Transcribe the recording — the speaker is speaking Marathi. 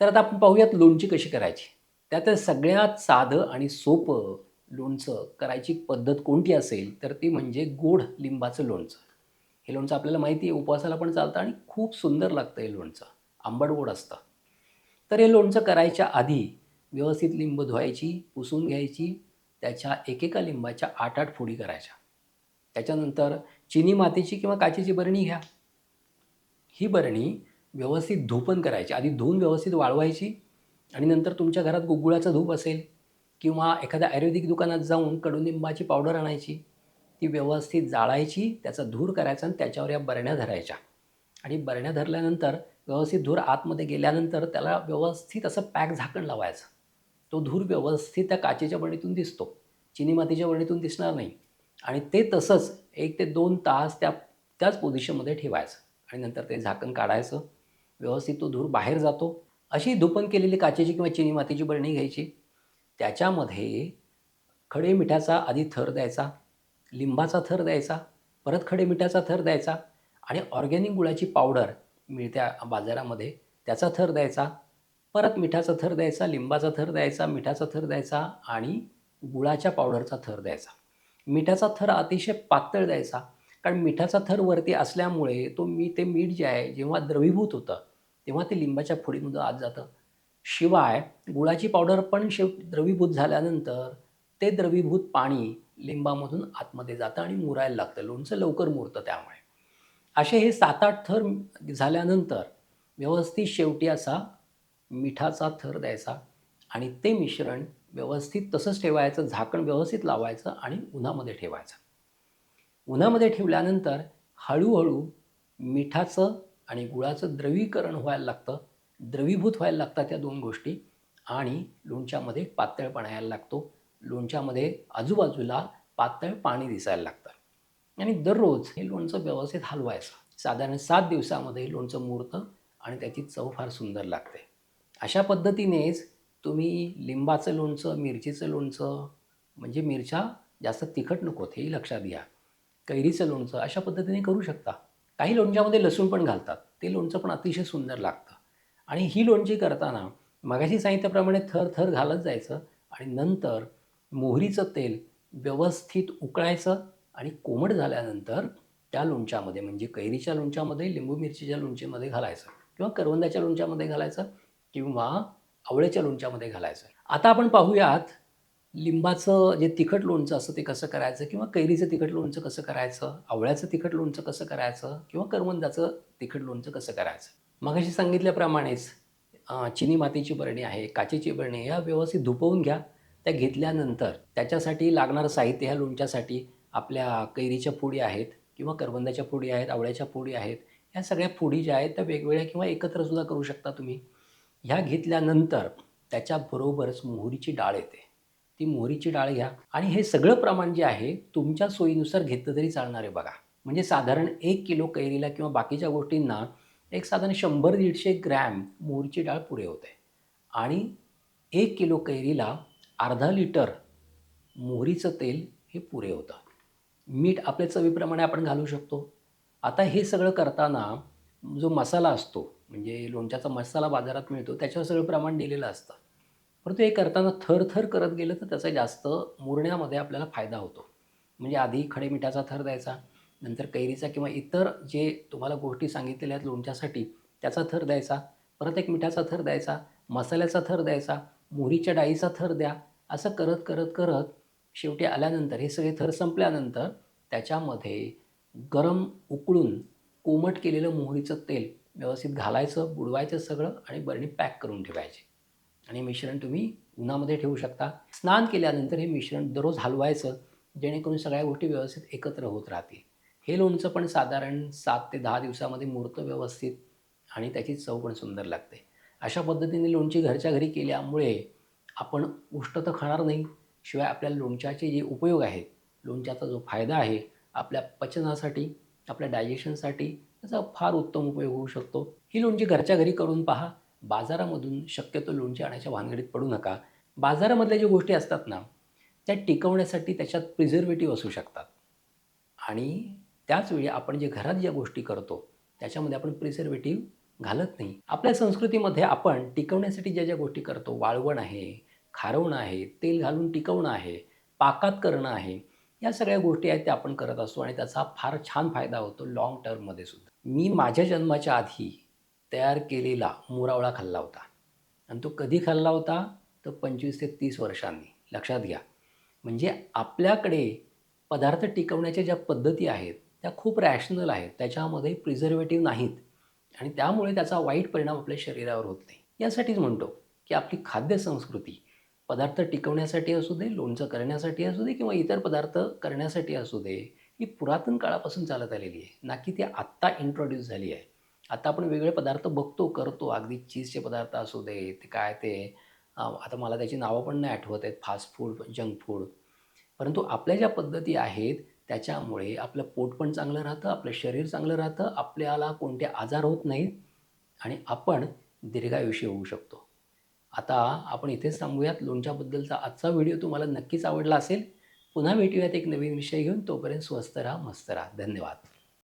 तर आता आपण पाहूयात लोणची कशी करायची. त्यात सगळ्यात साधं आणि सोपं लोणचं करायची पद्धत कोणती असेल तर ती म्हणजे गोड लिंबाचं लोणचं. हे लोणचं आपल्याला माहिती आहे उपवासाला पण चालतं आणि खूप सुंदर लागतं हे लोणचं. आंबट गोड असतं. तर हे लोणचं करायच्या आधी व्यवस्थित लिंब धुवायची पुसून घ्यायची त्याच्या एकेका लिंबाच्या आठ आठ फोडी करायच्या. त्याच्यानंतर चिनी मातीची किंवा काचेची बरणी घ्या. ही बरणी व्यवस्थित धुपण करायची. आधी धुवून व्यवस्थित वाळवायची आणि नंतर तुमच्या घरात गुगुळाचा धूप असेल किंवा एखाद्या आयुर्वेदिक दुकानात जाऊन कडुनिंबाची पावडर आणायची ती व्यवस्थित जाळायची त्याचा धूर करायचा आणि त्याच्यावर या बरण्या धरायच्या. आणि बरण्या धरल्यानंतर व्यवस्थित धूर आतमध्ये गेल्यानंतर त्याला व्यवस्थित असं पॅक झाकण लावायचं. तो धूर व्यवस्थित त्या काचेच्या बरणीतून दिसतो. चिनी मातीच्या बरणीतून दिसणार नाही. आणि ते तसंच एक ते दोन तास त्या त्याच पोझिशनमध्ये ठेवायचं. आणि नंतर ते झाकण काढायचं. व्यवस्थित तो धूर बाहेर जातो. अशी धुपन केलेली काचेची किंवा चिनी मातीची बरणी घ्यायची. त्याच्यामध्ये खडे मिठाचा आधी थर द्यायचा लिंबाचा थर द्यायचा परत खडे मिठाचा थर द्यायचा आणि ऑर्गॅनिक गुळाची पावडर मिळत्या बाजारामध्ये त्याचा थर द्यायचा. परत मिठाचा थर द्यायचा लिंबाचा थर द्यायचा मिठाचा थर द्यायचा आणि गुळाच्या पावडरचा थर द्यायचा. मिठाचा थर अतिशय पातळ द्यायचा. कारण मिठाचा थर वरती असल्यामुळे तो मी ते मीठ जे आहे जेव्हा द्रवीभूत होतं तेव्हा ते लिंबाच्या फोडीमधून आत जातं. शिवाय गुळाची पावडर पण शेव द्रवीभूत झाल्यानंतर ते द्रवीभूत पाणी लिंबामधून आतमध्ये जातं आणि मुरायला लागतं. लोणचं लवकर मुरतं त्यामुळे. असे हे सात आठ थर झाल्यानंतर व्यवस्थित शेवटी असा मिठाचा थर द्यायचा आणि ते मिश्रण व्यवस्थित तसंच ठेवायचं झाकण व्यवस्थित लावायचं आणि उन्हामध्ये ठेवायचं. उन्हामध्ये ठेवल्यानंतर हळूहळू मिठाचं आणि गुळाचं द्रवीकरण व्हायला लागतं. द्रवीभूत व्हायला लागतात त्या दोन गोष्टी. आणि लोणच्यामध्ये पातळपणा यायला लागतो. लोणच्यामध्ये आजूबाजूला पातळ पाणी दिसायला लागतं. आणि दररोज हे लोणचं व्यवस्थित हलवायचं. साधारण सात दिवसामध्ये लोणचं मुरतं आणि त्याची चव फार सुंदर लागते. अशा पद्धतीनेच तुम्ही लिंबाचं लोणचं मिरचीचं लोणचं म्हणजे मिरच्या जास्त तिखट नकोत हेही लक्षात घ्या. कैरीचं लोणचं अशा पद्धतीने करू शकता. काही लोणच्यामध्ये लसूण पण घालतात. ते लोणचं पण अतिशय सुंदर लागतं. आणि ही लोणची करताना मगाशी सांगितल्याप्रमाणे थर थर घालत जायचं आणि नंतर मोहरीचं तेल व्यवस्थित उकळायचं आणि कोमट झाल्यानंतर त्या लोणच्यामध्ये म्हणजे कैरीच्या लोणच्यामध्ये लिंबू मिरचीच्या लोणच्यामध्ये घालायचं किंवा करवंदाच्या लोणच्यामध्ये घालायचं किंवा आवळ्याच्या लोणच्यामध्ये घालायचं. आता आपण पाहूयात लिंबाचं जे तिखट लोणचं असतं ते कसं करायचं? किंवा कैरीचं तिखट लोणचं कसं करायचं? आवळ्याचं तिखट लोणचं कसं करायचं? किंवा करवंदाचं तिखट लोणचं कसं करायचं? मगाशी सांगितल्याप्रमाणेच चिनी मातीची बरणी आहे काचेची बरणी या व्यवस्थित धुपवून घ्या. त्या घेतल्यानंतर त्याच्यासाठी लागणारं साहित्य ह्या लोणच्यासाठी आपल्या कैरीच्या फोडी आहेत किंवा करवंदाच्या फोडी आहेत आवळ्याच्या फोडी आहेत ह्या सगळ्या फोडी ज्या आहेत त्या वेगवेगळ्या किंवा एकत्रसुद्धा करू शकता तुम्ही. ह्या घेतल्यानंतर त्याच्याबरोबरच मोहरीची डाळ येते. ती मोहरीची डाळ घ्या. आणि हे सगळं प्रमाण जे आहे तुमच्या सोयीनुसार घेतलं तरी चालणार आहे बघा. म्हणजे साधारण एक किलो कैरीला किंवा बाकीच्या गोष्टींना एक साधारण शंभर दीडशे ग्रॅम मोहरीची डाळ पुरे होते. आणि एक किलो कैरीला अर्धा लिटर मोहरीचं तेल हे पुरे होतं. मीठ आपल्या चवीप्रमाणे आपण घालू शकतो. आता हे सगळं करताना जो मसाला असतो म्हणजे लोणच्याचा मसाला बाजारात मिळतो त्याच्यावर सगळं प्रमाण दिलेलं असतं. परंतु हे करताना थर थर करत गेलं तर त्याचा जास्त मुरण्यामध्ये आपल्याला फायदा होतो. म्हणजे आधी खडे मिठाचा थर द्यायचा नंतर कैरीचा किंवा इतर जे तुम्हाला गोष्टी सांगितलेल्या आहेत लोणच्यासाठी त्याचा थर द्यायचा परत एक मिठाचा थर द्यायचा मसाल्याचा थर द्यायचा मोहरीच्या डाळीचा थर द्या असं करत करत करत शेवटी आल्यानंतर हे सगळे थर संपल्यानंतर त्याच्यामध्ये गरम उकळून कोमट केलेलं मोहरीचं तेल व्यवस्थित घालायचं बुडवायचं सगळं आणि बरणी पॅक करून ठेवायची. आणि मिश्रण तुम्ही उन्हामध्ये ठेवू शकता. स्नान केल्यानंतर हे मिश्रण दररोज हलवायचं जेणेकरून सगळ्या गोष्टी व्यवस्थित एकत्र होत राहतील. हे लोणचं पण साधारण सात ते दहा दिवसामध्ये मूर्त व्यवस्थित आणि त्याची चव पण सुंदर लागते. अशा पद्धतीने लोणची घरच्या घरी केल्यामुळे आपण उष्ट तर खाणार नाही शिवाय आपल्या लोणच्याचे जे उपयोग आहेत लोणच्याचा जो फायदा आहे आपल्या पचनासाठी आपल्या डायजेशनसाठी त्याचा फार उत्तम उपयोग होऊ शकतो. ही लोणची घरच्या घरी करून पहा. बाजारामधून शक्यतो लोणच्या आणायच्या भानगडीत पडू नका. बाजारामधल्या ज्या गोष्टी असतात ना त्या टिकवण्यासाठी त्याच्यात प्रिझर्वेटिव्ह असू शकतात. आणि त्याचवेळी आपण जे घरात ज्या गोष्टी करतो त्याच्यामध्ये आपण प्रिझर्वेटिव्ह घालत नाही. आपल्या संस्कृतीमध्ये आपण टिकवण्यासाठी ज्या ज्या गोष्टी करतो वाळवण आहे खारवणं आहे तेल घालून टिकवणं आहे पाकात करणं आहे या सगळ्या गोष्टी आहेत त्या आपण करत असतो आणि त्याचा फार छान फायदा होतो लाँग टर्ममध्ये सुद्धा. मी माझ्या जन्माच्या आधी तयार केलेला मुरावळा खाल्ला होता. आणि तो कधी खाल्ला होता? तर पंचवीस ते तीस वर्षांनी. लक्षात घ्या. म्हणजे आपल्याकडे पदार्थ टिकवण्याच्या ज्या पद्धती आहेत त्या खूप रॅशनल आहेत. त्याच्यामध्ये प्रिझर्वेटिव्ह नाहीत. आणि त्यामुळे त्याचा वाईट परिणाम आपल्या शरीरावर होत नाही. यासाठीच म्हणतो की आपली खाद्य संस्कृती पदार्थ टिकवण्यासाठी असू दे लोणचं करण्यासाठी असू दे किंवा इतर पदार्थ करण्यासाठी असू दे ही पुरातन काळापासून चालत आलेली आहे. ना की ती आत्ता इंट्रोड्यूस झाली आहे. आता आपण वेगळे पदार्थ बघतो करतो. अगदी चीजचे पदार्थ असू दे ते काय ते अं, आता मला त्याची नावं पण नाही आठवत आहेत. फास्ट फूड जंक फूड परंतु आपल्या ज्या पद्धती आहेत त्याच्यामुळे आपलं पोट पण चांगलं राहतं आपलं शरीर चांगलं राहतं आपल्याला कोणते आजार होत नाहीत आणि आपण दीर्घायुषी होऊ शकतो. आता आपण इथेच थांबूयात. लोणच्याबद्दलचा आजचा व्हिडिओ तुम्हाला नक्कीच आवडला असेल. पुन्हा भेटूयात एक नवीन विषय घेऊन. तोपर्यंत स्वस्त राहा मस्त राहा. धन्यवाद.